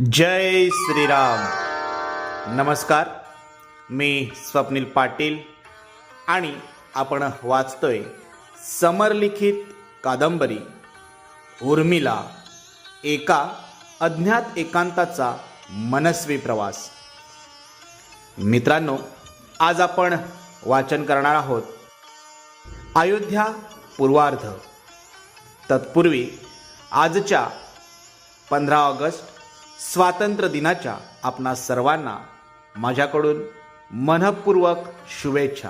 जय श्रीराम. नमस्कार. मी स्वप्नील पाटील आणि आपण वाचतोय समरलिखित कादंबरी उर्मिला एका अज्ञात एकांताचा मनस्वी प्रवास. मित्रांनो आज आपण वाचन करणार आहोत अयोध्या पूर्वार्ध. तत्पूर्वी आजच्या पंधरा ऑगस्ट स्वातंत्र्य दिनाच्या आपणा सर्वांना माझ्याकडून मनपूर्वक शुभेच्छा.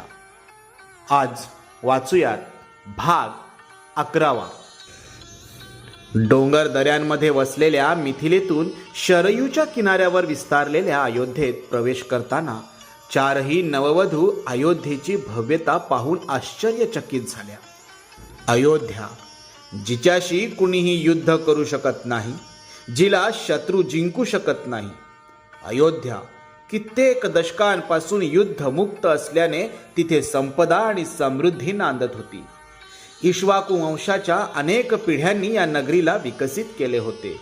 आज वाचूयात भाग अकरावा. डोंगर दऱ्यांमध्ये वसलेल्या मिथिलेतून शरयूच्या किनाऱ्यावर विस्तारलेल्या अयोध्येत प्रवेश करताना चारही नववधू अयोध्येची भव्यता पाहून आश्चर्यचकित झाल्या. अयोध्या जिच्याशी कुणीही युद्ध करू शकत नाही जिला शत्रू जिंकू शकत नाही. अयोध्या कित्येक दशकांपासून युद्धमुक्त असल्याने तिथे संपदा आणि समृद्धी नांदत होती. इश्वाकू वंशाच्या अनेक पिढ्यांनी या नगरीला विकसित केले होते.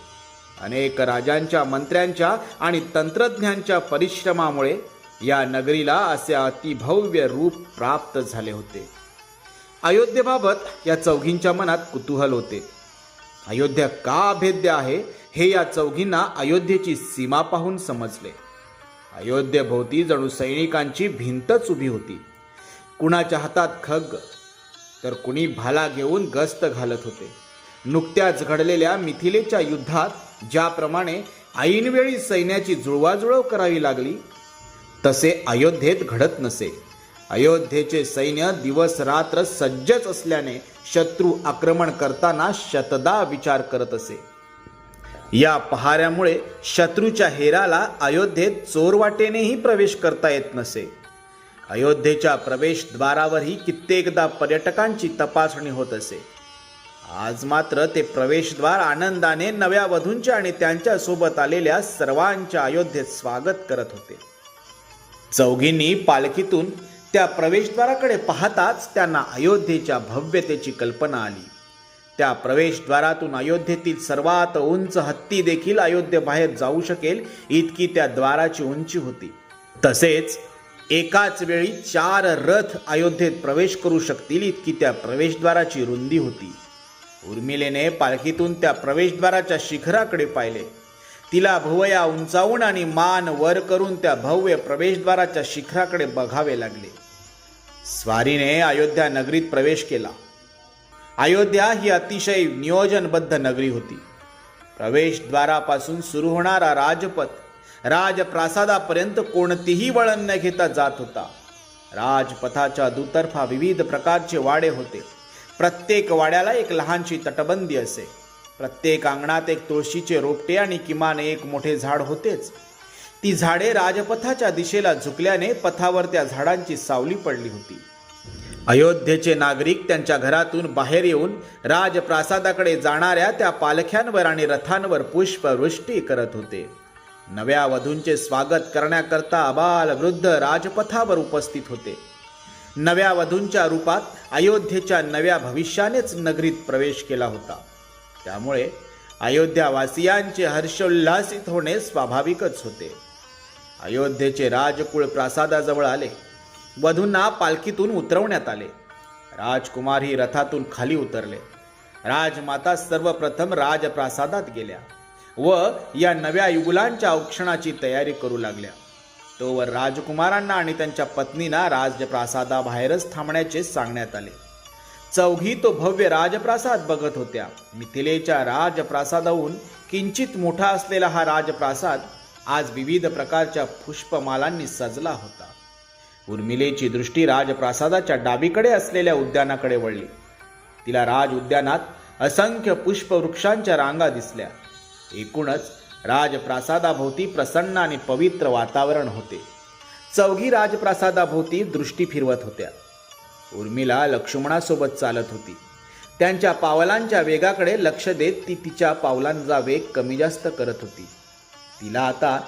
अनेक राजांच्या मंत्र्यांच्या आणि तंत्रज्ञांच्या परिश्रमामुळे या नगरीला असे अतिभव्य रूप प्राप्त झाले होते. अयोध्येबाबत या चौघींच्या मनात कुतूहल होते. अयोध्या का अभेद्य आहे? हे या चौघींना अयोध्येची सीमा पाहून समजले. अयोध्येभोवती जणू सैनिकांची भिंतच उभी होती. कुणाच्या हातात खग तर कुणी भाला घेऊन गस्त घालत होते. नुकत्याच घडलेल्या मिथिलेच्या युद्धात ज्याप्रमाणे ऐनवेळी सैन्याची जुळवाजुळव करावी लागली तसे अयोध्येत घडत नसे. अयोध्येचे सैन्य दिवस रात्र सज्जच असल्याने शत्रू आक्रमण करताना शतदा विचार करत असे. या पहाऱ्यामुळे शत्रूच्या हेराला अयोध्येत चोरवाटेनेही प्रवेश करता येत नसे. अयोध्येच्या प्रवेशद्वारावरही कित्येकदा पर्यटकांची तपासणी होत असे. आज मात्र ते प्रवेशद्वार आनंदाने नव्या वधूंच्या आणि त्यांच्यासोबत आलेल्या सर्वांच्या अयोध्येत स्वागत करत होते. चौघींनी पालखीतून त्या प्रवेशद्वाराकडे पाहताच त्यांना अयोध्येच्या भव्यतेची कल्पना आली. त्या प्रवेशद्वारातून अयोध्येतील सर्वात उंच हत्ती देखील अयोध्येबाहेर जाऊ शकेल इतकी त्या द्वाराची उंची होती. तसेच एकाच वेळी चार रथ अयोध्येत प्रवेश करू शकतील इतकी त्या प्रवेशद्वाराची रुंदी होती. उर्मिलेने पालखीतून त्या प्रवेशद्वाराच्या शिखराकडे पाहिले. तिला भुवया उंचावून आणि मान वर करून त्या भव्य प्रवेशद्वाराच्या शिखराकडे बघावे लागले. स्वारीने अयोध्या नगरीत प्रवेश केला. अयोध्या ही अतिशय नियोजनबद्ध नगरी होती. प्रवेशद्वारापासून सुरू होणारा राजपथ राजप्रासादापर्यंत कोणतीही वळण न घेता जात होता. राजपथाच्या दुतर्फा विविध प्रकारचे वाडे होते. प्रत्येक वाड्याला एक लहानशी तटबंदी असे. प्रत्येक अंगणात एक तुळशीचे रोपटे आणि किमान एक मोठे झाड होतेच. ती झाडे राजपथाच्या दिशेला झुकल्याने पथावर त्या झाडांची सावली पडली होती. अयोध्येचे नागरिक त्यांच्या घरातून बाहेर येऊन राजप्रासादाकडे जाणाऱ्या त्या पालख्यांवर आणि रथांवर पुष्पवृष्टी करत होते. नव्या वधूंचे स्वागत करण्याकरता अबाल वृद्ध राजपथावर उपस्थित होते. नव्या वधूंच्या रूपात अयोध्येच्या नव्या भविष्यानेच नगरीत प्रवेश केला होता. त्यामुळे अयोध्यावासियांचे हर्षोल्लासित होणे स्वाभाविकच होते. अयोध्येचे राजकुळ प्रासादाजवळ आले. वधूंना पालखीतून उतरवण्यात आले. राजकुमार ही रथातून खाली उतरले. राजमाता सर्वप्रथम राजप्रासादात गेल्या व या नव्या युगुलांच्या औक्षणाची तयारी करू लागल्या. तोवर राजकुमारांना आणि त्यांच्या पत्नींना राजप्रासादाबाहेरच थांबण्याचे सांगण्यात आले. चौघी तो भव्य राजप्रासाद बघत होत्या. मिथिलेच्या राजप्रासादाहून किंचित मोठा असलेला हा राजप्रासाद आज विविध प्रकारच्या पुष्पमालांनी सजला होता. उर्मिलेची दृष्टी राजप्रासादाच्या डावीकडे असलेल्या उद्यानाकडे वळली. तिला राज उद्यानात असंख्य पुष्पवृक्षांच्या रांगा दिसल्या. एकूणच राजप्रासादाभोवती प्रसन्न आणि पवित्र वातावरण होते. चौघी राजप्रासादाभोवती दृष्टी फिरवत होत्या. उर्मिला लक्ष्मणासोबत चालत होती. त्यांच्या पावलांच्या वेगाकडे लक्ष देत ती तिच्या पावलांचा वेग कमी जास्त करत होती. तिला आता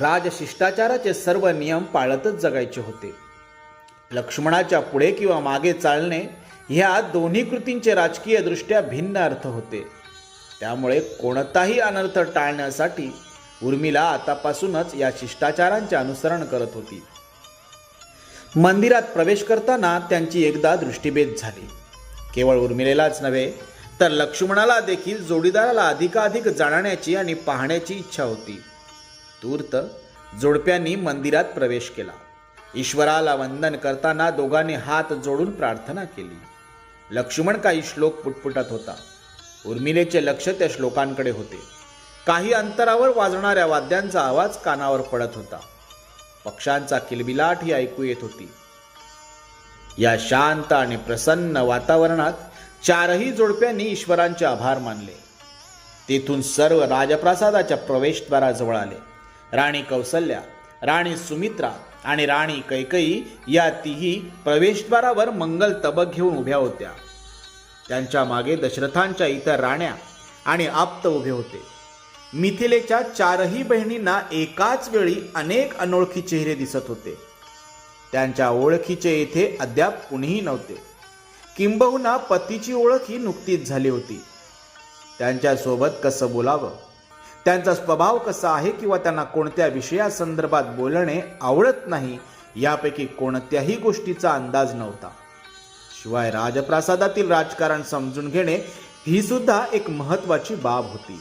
राजशिष्टाचाराचे सर्व नियम पाळतच जगायचे होते. लक्ष्मणाच्या पुढे किंवा मागे चालणे ह्या दोन्ही कृतींचे राजकीय दृष्ट्या भिन्न अर्थ होते. त्यामुळे कोणताही अनर्थ टाळण्यासाठी उर्मिला आतापासूनच या शिष्टाचारांचे अनुसरण करत होती. मंदिरात प्रवेश करताना त्यांची एकदा दृष्टीभेद झाली. केवळ उर्मिलेलाच नव्हे तर लक्ष्मणाला देखील जोडीदाराला अधिकाधिक जाणण्याची आणि पाहण्याची इच्छा होती. तूर्त जोडप्यांनी मंदिरात प्रवेश केला. ईश्वराला वंदन करताना दोघांनी हात जोडून प्रार्थना केली. लक्ष्मण काही श्लोक पुटपुटत होता. उर्मिलेचे लक्ष त्या श्लोकांकडे होते. काही अंतरावर वाजणाऱ्या वाद्यांचा आवाज कानावर पडत होता. पक्षांचा किलबिलाट ही ऐकू येत होती. या शांत आणि प्रसन्न वातावरणात चारही जोडप्यांनी ईश्वरांचे आभार मानले. तेथून सर्व राजप्रासादाच्या प्रवेशद्वाराजवळ आले. राणी कौसल्या राणी सुमित्रा आणि राणी कैकई या तिही प्रवेशद्वारावर मंगल तबक घेऊन उभ्या होत्या. त्यांच्या मागे दशरथांच्या इतर राण्या आणि आप्त उभे होते. मिथिलेच्या चारही बहिणींना एकाच वेळी अनेक अनोळखी चेहरे दिसत होते. त्यांच्या ओळखीचे येथे अद्याप कुणीही नव्हते. किंबहुना पतीची ओळख ही नुकतीच झाली होती. त्यांच्यासोबत कसं बोलावं? त्यांचा स्वभाव कसा आहे किंवा त्यांना कोणत्या विषयासंदर्भात बोलणे आवडत नाही यापैकी कोणत्याही गोष्टीचा अंदाज नव्हता. शिवाय राजप्रासादातील राजकारण समजून घेणे ही सुद्धा एक महत्वाची बाब होती.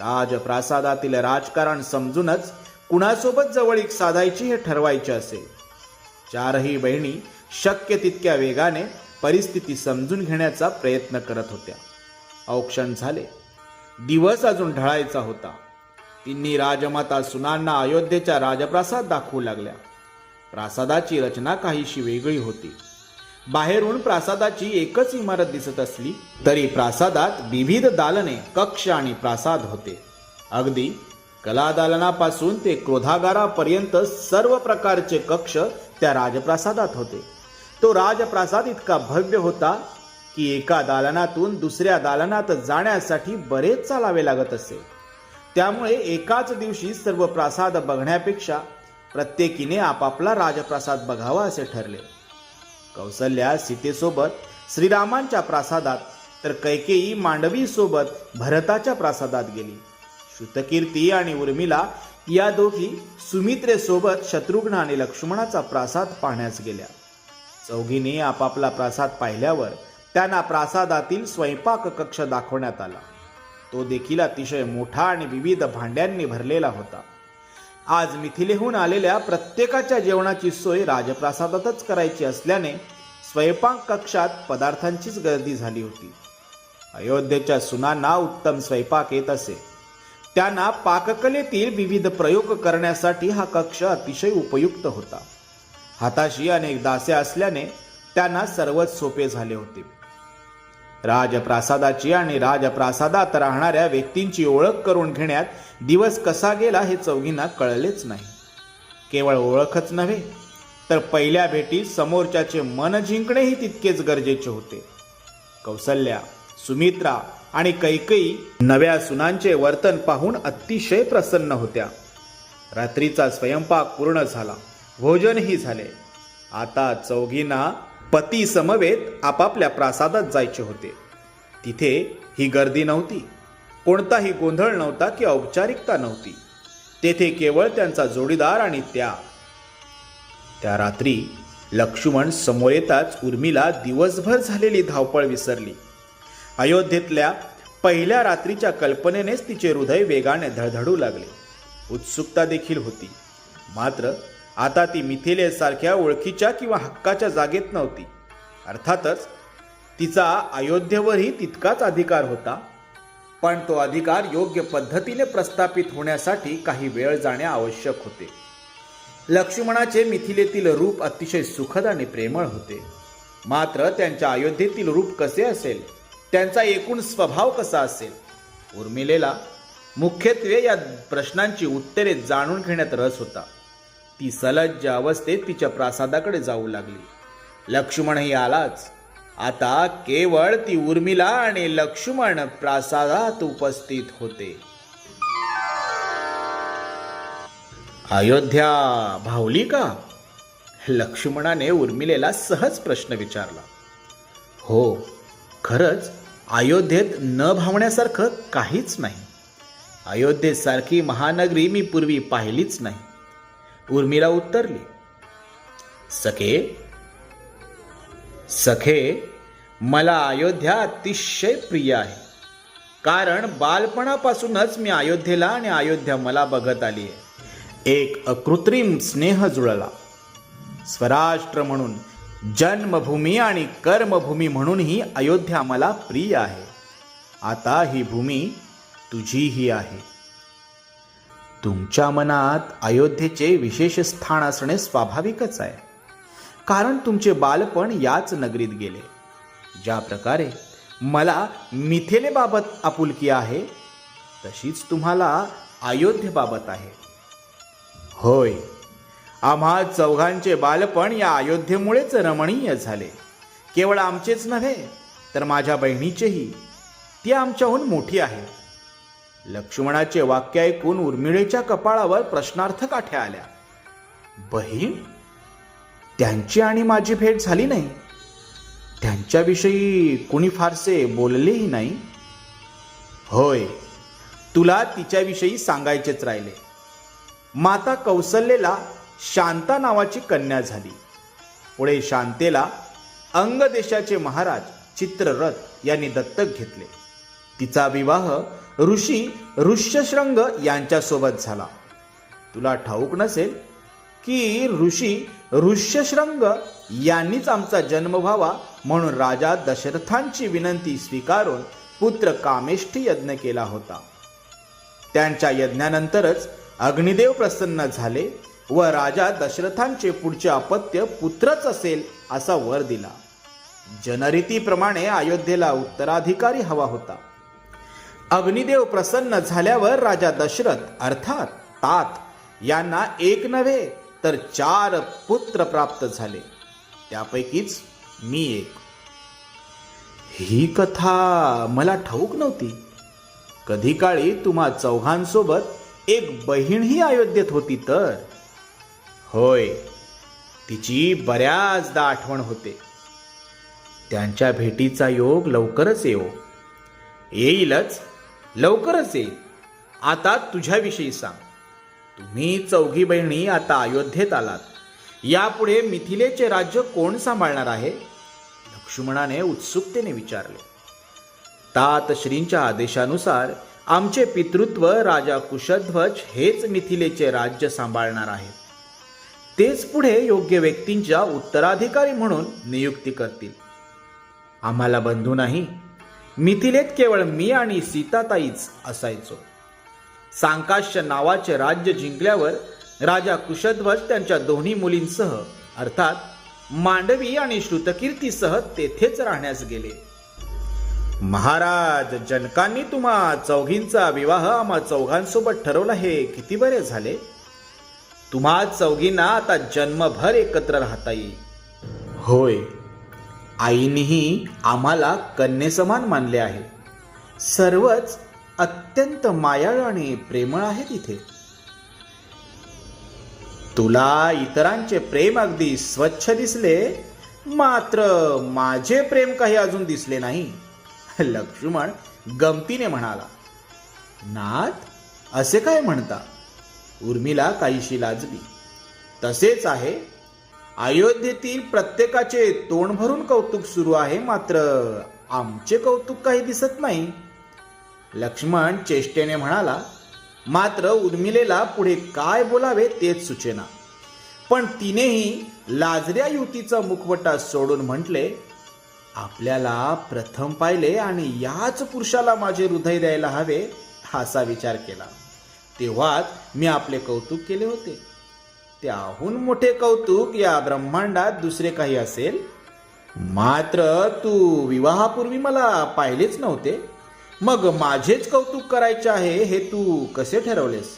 राजप्रासादातील राजकारण समजूनच कुणासोबत जवळीक साधायची हे ठरवायचे असे. चारही बहिणी शक्य तितक्या वेगाने परिस्थिती समजून घेण्याचा प्रयत्न करत होत्या. औक्षण झाले. दिवस अजून ढळायचा होता. तिन्ही राजमाता सुनांना अयोध्येच्या राजप्रासाद दाखवू लागल्या. प्रासादाची रचना काहीशी वेगळी होती. बाहेरून प्रासादाची एकच इमारत दिसत असली तरी प्रासादात विविध दालने कक्ष आणि प्रासाद होते. अगदी कलादालनापासून ते क्रोधागारापर्यंत सर्व प्रकारचे कक्ष त्या राजप्रासादात होते. तो राजप्रासाद इतका भव्य होता की एका दालनातून दुसऱ्या दालनात जाण्यासाठी बरेच चालावे लागत असे. त्यामुळे एकाच दिवशी सर्व प्रासाद बघण्यापेक्षा प्रत्येकीने आपापला राजप्रासाद बघावा असे ठरले. कौसल्या सीतेसोबत श्रीरामांच्या प्रासादात तर कैकेयी मांडवीसोबत भरताच्या प्रासादात गेली. श्रुतकीर्ती आणि उर्मिला या दोघी सुमित्रेसोबत शत्रुघ्न आणि लक्ष्मणाचा प्रासाद पाहण्यास गेल्या. चौघीने आपापला प्रासाद पाहिल्यावर त्यांना प्रासादातील स्वयंपाक कक्ष दाखवण्यात आला. तो देखील अतिशय मोठा आणि विविध भांड्यांनी भरलेला होता. आज मिथिलेहून आलेल्या प्रत्येकाच्या जेवणाची सोय राजप्रासादातच करायची असल्याने स्वयंपाक कक्षात पदार्थांचीच गर्दी झाली होती. अयोध्येच्या सुनांना उत्तम स्वयंपाक येत असे. त्यांना पाककलेतील विविध प्रयोग करण्यासाठी हा कक्ष अतिशय उपयुक्त होता. हाताशी अनेक दासे असल्याने त्यांना सर्वच सोपे झाले होते. राजप्रासादाची आणि राजप्रासादात राहणाऱ्या व्यक्तींची ओळख करून घेण्यात दिवस कसा गेला हे चौघींना कळलेच नाही. केवळ ओळखच नव्हे तर पहिल्या भेटीत समोरच्याचे मन जिंकणेही तितकेच गरजेचे होते. कौसल्या सुमित्रा आणि कैकई नव्या सुनांचे वर्तन पाहून अतिशय प्रसन्न होत्या. रात्रीचा स्वयंपाक पूर्ण झाला भोजनही झाले. आता चौघींना पती समवेत आपापल्या प्रासादात जायचे होते. तिथे ही गर्दी नव्हती. कोणताही गोंधळ नव्हता की औपचारिकता नव्हती. तेथे केवळ त्यांचा जोडीदार आणि त्या. त्या रात्री लक्ष्मण समोर येताच उर्मिला दिवसभर झालेली धावपळ विसरली. अयोध्येतल्या पहिल्या रात्रीच्या कल्पनेनेच तिचे हृदय वेगाने धडधडू लागले. उत्सुकता देखील होती. मात्र आता ती मिथिलेसारख्या ओळखीच्या किंवा हक्काच्या जागेत नव्हती. अर्थातच तिचा अयोध्येवरही तितकाच अधिकार होता. पण तो अधिकार योग्य पद्धतीने प्रस्थापित होण्यासाठी काही वेळ जाणे आवश्यक होते. लक्ष्मणाचे मिथिलेतील रूप अतिशय सुखद आणि प्रेमळ होते. मात्र त्यांच्या अयोध्येतील रूप कसे असेल? त्यांचा एकूण स्वभाव कसा असेल? उर्मिलेला मुख्यत्वे या प्रश्नांची उत्तरे जाणून घेण्यात रस होता. ती सलज्ज अवस्थेत तिच्या प्रासादाकडे जाऊ लागली. लक्ष्मणही आलाच. आता केवळ ती उर्मिला आणि लक्ष्मण प्रासादात उपस्थित होते. अयोध्या भावली का लक्ष्मणाने उर्मिलेला सहज प्रश्न विचारला. हो खरंच अयोध्येत न भावण्यासारखं काहीच नाही. अयोध्येसारखी महानगरी मी पूर्वी पाहिलीच नाही. उर्मिला उत्तरली सखे सखे मला अयोध्या अतिशय प्रिय आहे. कारण बालपणापासूनच मी अयोध्येला आणि अयोध्या मला बघत आली आहे. एक अकृत्रिम स्नेह जुळला. स्वराष्ट्र म्हणून जन्मभूमी आणि कर्मभूमी म्हणूनही अयोध्या मला प्रिय आहे. आता ही भूमी तुझीही आहे. तुमच्या मनात अयोध्येचे विशेष स्थान असणे स्वाभाविकच आहे. कारण तुमचे बालपण याच नगरीत गेले. ज्या प्रकारे मला मिथेलेबाबत आपुलकी आहे तशीच तुम्हाला अयोध्येबाबत आहे. होय आम्हा चौघांचे बालपण या अयोध्येमुळेच रमणीय झाले. केवळ आमचेच नव्हे तर माझ्या बहिणीचेही. ती आमच्याहून मोठी आहे. लक्ष्मणाचे वाक्य ऐकून उर्मिळेच्या कपाळावर प्रश्नार्थ काठ्या आल्या. बहीण त्यांची आणि माझी भेट झाली नाही. त्यांच्याविषयी कुणी फारसे बोललेही नाही. होय तुला तिच्याविषयी सांगायचेच राहिले. माता कौसल्येला शांता नावाची कन्या झाली. पुढे शांतेला अंग देशाचे महाराज चित्ररथ यांनी दत्तक घेतले. तिचा विवाह ऋषी ऋष्यशृंग यांच्यासोबत झाला. तुला ठाऊक नसेल की ऋषी ऋष्यशृंग यांनीच आमचा जन्म व्हावा म्हणून राजा दशरथांची विनंती स्वीकारून पुत्र कामेष्ठी यज्ञ केला होता. त्यांच्या यज्ञानंतरच अग्निदेव प्रसन्न झाले व राजा दशरथांचे पुढचे अपत्य पुत्रच असेल असा वर दिला. जनरीतीप्रमाणे अयोध्येला उत्तराधिकारी हवा होता. अग्निदेव प्रसन्न झाल्यावर राजा दशरथ अर्थात तात यांना एक नव्हे तर चार पुत्र प्राप्त झाले. त्यापैकीच मी एक. ही कथा मला ठाऊक नव्हती. कधी काळी तुम्हा चौघांसोबत एक बहीणही अयोध्येत होती तर. होय तिची बऱ्याचदा आठवण होते. त्यांच्या भेटीचा योग लवकरच येऊ येईलच. लवकरच येईल आता तुझ्याविषयी सांग. तुम्ही चौघी बहिणी आता अयोध्येत आलात. यापुढे मिथिलेचे राज्य कोण सांभाळणार आहे? लक्ष्मणाने उत्सुकतेने विचारले. तात श्रींच्या आदेशानुसार आमचे पितृत्व राजा कुशध्वज हेच मिथिलेचे राज्य सांभाळणार आहेत तेच पुढे योग्य व्यक्तींच्या उत्तराधिकारी म्हणून नियुक्ती करतील. आम्हाला बंधू नाही. मिथिलेत केवळ मी आणि सीताताईच असायचो. सांकाश्य नावाचे राज्य जिंकल्यावर राजा कुशध्वज त्यांच्या दोन्ही मुलींसह अर्थात मांडवी आणि श्रुतकीर्तीसह तेथेच राहण्यास गेले. महाराज जनकांनी तुम्हा चौघींचा विवाह आम्हा चौघांसोबत ठरवला हे किती बरे झाले? तुम्हा चौघींना आता जन्मभर एकत्र राहता येईल. होय. आईनेही आम्हाला कन्येसमान मानले आहे. सर्वच अत्यंत मायाळ आणि प्रेमळ आहे तिथे तुला इतरांचे प्रेम अगदी स्वच्छ दिसले मात्र माझे प्रेम काही अजून दिसले नाही. लक्ष्मण गमतीने म्हणाला नाथ असे काय म्हणता? उर्मिला काहीशी लाजली. तसेच आहे अयोध्येतील प्रत्येकाचे तोंड भरून कौतुक सुरू आहे मात्र आमचे कौतुक काही दिसत नाही. लक्ष्मण चेष्टेने म्हणाला मात्र उर्मिलेला पुढे काय बोलावे तेच सुचेना. पण तिनेही लाजऱ्या युतीचा मुखवटा सोडून म्हटले आपल्याला प्रथम पाहिले आणि याच पुरुषाला माझे हृदय द्यायला हवे असा विचार केला. तेव्हाच मी आपले कौतुक केले होते. त्याहून मोठे कौतुक या ब्रह्मांडात दुसरे काही असेल? मात्र तू विवाहापूर्वी मला पाहिलेच नव्हते. मग माझेच कौतुक करायचे आहे हे तू कसे ठरवलेस?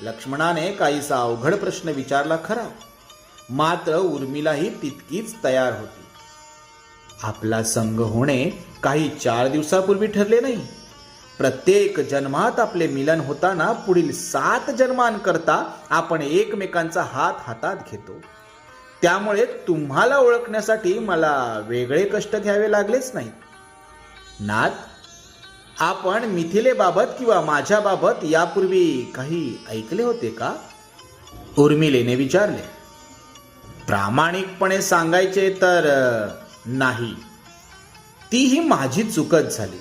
लक्ष्मणाने काहीसा अवघड प्रश्न विचारला खरा. मात्र उर्मिलाही तितकीच तयार होती. आपला संघ होणे काही चार दिवसापूर्वी ठरले नाही. प्रत्येक जन्मात आपले मिलन होताना पुढील सात जन्मांकरता आपण एकमेकांचा हात हातात घेतो. त्यामुळे तुम्हाला ओळखण्यासाठी मला वेगळे कष्ट घ्यावे लागलेच नाही. नाथ आपण मिथिलेबाबत किंवा माझ्याबाबत यापूर्वी काही ऐकले होते का? उर्मिलेने विचारले. प्रामाणिकपणे सांगायचे तर नाही. तीही माझी चुकच झाली.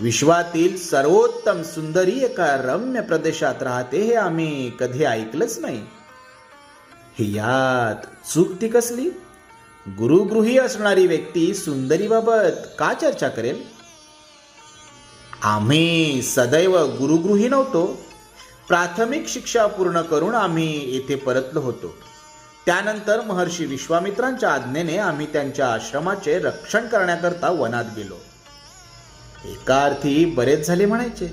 विश्वातील सर्वोत्तम सुंदरी एका रम्य प्रदेशात राहते हे आम्ही कधी ऐकलंच नाही. हे यात चूक ती कसली? गुरुगृही असणारी व्यक्ती सुंदरीबाबत का चर्चा करेल? आम्ही सदैव गुरुगृही नव्हतो. प्राथमिक शिक्षा पूर्ण करून आम्ही येथे परतलो होतो. त्यानंतर महर्षी विश्वामित्रांच्या आज्ञेने आम्ही त्यांच्या आश्रमाचे रक्षण करण्याकरता वनात गेलो. एका बरेच झाले म्हणायचे.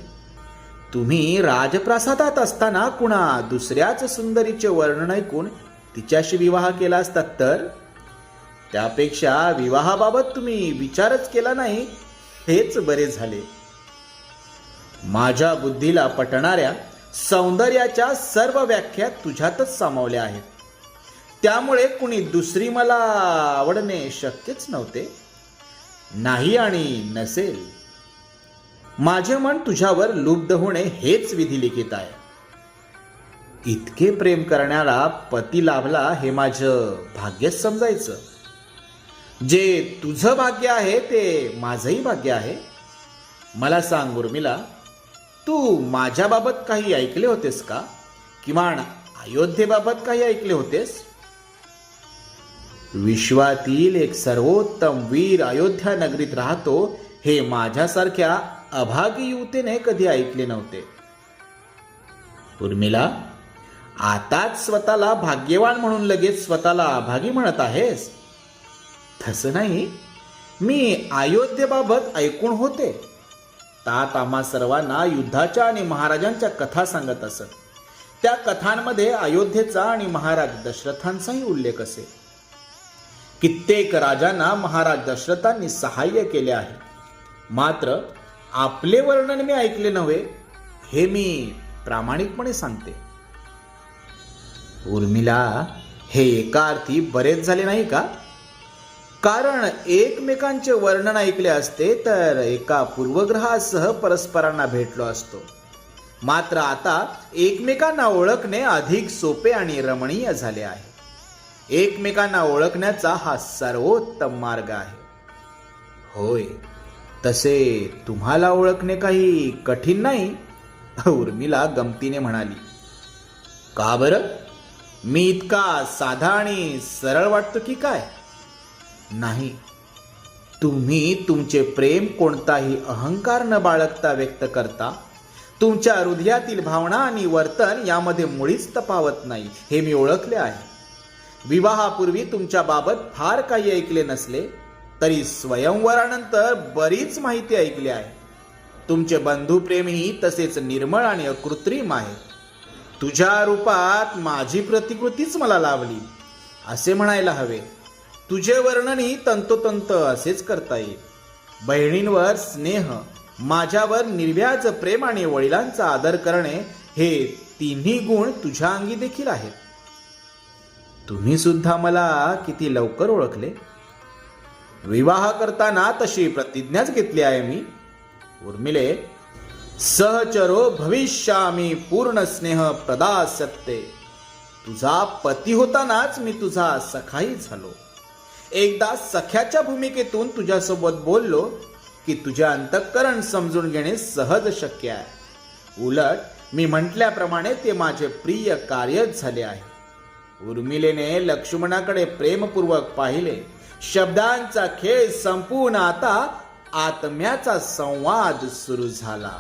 तुम्ही राजप्रासादात असताना कुणा दुसऱ्याच सुंदरीचे वर्णन ऐकून तिच्याशी विवाह केला असतात तर? त्यापेक्षा विवाहाबाबत तुम्ही विचारच केला नाही हेच बरे झाले. माझ्या बुद्धीला पटणाऱ्या सौंदर्याच्या सर्व व्याख्या तुझ्यातच सामावल्या आहेत. त्यामुळे कुणी दुसरी मला आवडणे शक्यच नव्हते. नाही आणि नसेल. माझे मन तुझ्यावर लुब्ध होणे हेच विधिलिखित आहे. इतके प्रेम करण्याला पती लाभला हे माझं भाग्यच समजायचं. जे तुझं भाग्य आहे ते माझंही भाग्य आहे. मला सांग उर्मिला तू माझ्याबाबत काही ऐकले होतेस का? किमान अयोध्येबाबत काही ऐकले होतेस? विश्वातील एक सर्वोत्तम वीर अयोध्या नगरीत राहतो हे माझ्यासारख्या अभागी युवतीने कधी ऐकले नव्हते. उर्मिला आताच स्वतःला भाग्यवान म्हणून लगेच स्वतःला अभागी म्हणत आहेस? तसं नाही. मी अयोध्येबाबत ऐकून होते. तात आम्हा सर्वांना युद्धाच्या आणि महाराजांच्या कथा सांगत असत. त्या कथांमध्ये अयोध्येचा आणि महाराज दशरथांचाही उल्लेख असे कित्येक राजांना महाराज दशरथांनी सहाय्य केले आहे. मात्र आपले वर्णन मी ऐकले नव्हे हे मी प्रामाणिकपणे सांगते. उर्मिला हे एका अर्थी बरेच झाले नाही का? कारण एकमेकांचे वर्णन ऐकले असते तर एका पूर्वग्रहासह परस्परांना भेटलो असतो. मात्र आता एकमेकांना ओळखणे अधिक सोपे आणि रमणीय झाले आहे. एकमेकांना ओळखण्याचा हा सर्वोत्तम मार्ग आहे. होय तसे तुम्हाला ओळखणे काही कठीण नाही उर्मिला गमतीने म्हणाली. का बरं? मी इतका साधा आणि सरळ वाटतो की काय? नाही. तुम्ही तुमचे प्रेम कोणताही अहंकार न बाळगता व्यक्त करता तुमच्या हृदयातील भावना आणि वर्तन यामध्ये मुळीच तपावत नाही हे मी ओळखले आहे. विवाहापूर्वी तुमच्याबाबत फार काही ऐकले नसले तरी स्वयंवरानंतर बरीच माहिती ऐकली आहे. तुमचे बंधुप्रेमही तसेच निर्मळ आणि अकृत्रिम आहे तुझ्या रूपात माझी प्रतिकृतीच मला लाभली असे म्हणायला हवे. तुझे वर्णनही तंतोतंत असेच करता येईल. बहिणींवर स्नेह माझ्यावर निर्व्याज प्रेम आणि वडिलांचा आदर करणे हे तिन्ही गुण तुझ्या अंगी देखील आहेत. तुम्ही सुद्धा मला किती लवकर ओळखले? विवाह करताना तशी प्रतिज्ञाच घेतली आहे मी. उर्मिले सहचरो भविष्यामी पूर्ण स्नेह प्रदा सत्ते तुझा पती होतानाच मी तुझा सखाई झालो. एकदा सख्याच्या भूमिकेतून तुझ्यासोबत बोललो की तुझे अंतःकरण समजून घेणे सहज शक्य आहे. उलट मी म्हटल्याप्रमाणे ते माझे प्रिय कार्यच झाले आहे. उर्मिलेने लक्ष्मणाकडे प्रेमपूर्वक पाहिले. शब्दांचा खेळ संपूर्ण आता आत्म्याचा संवाद सुरू झाला.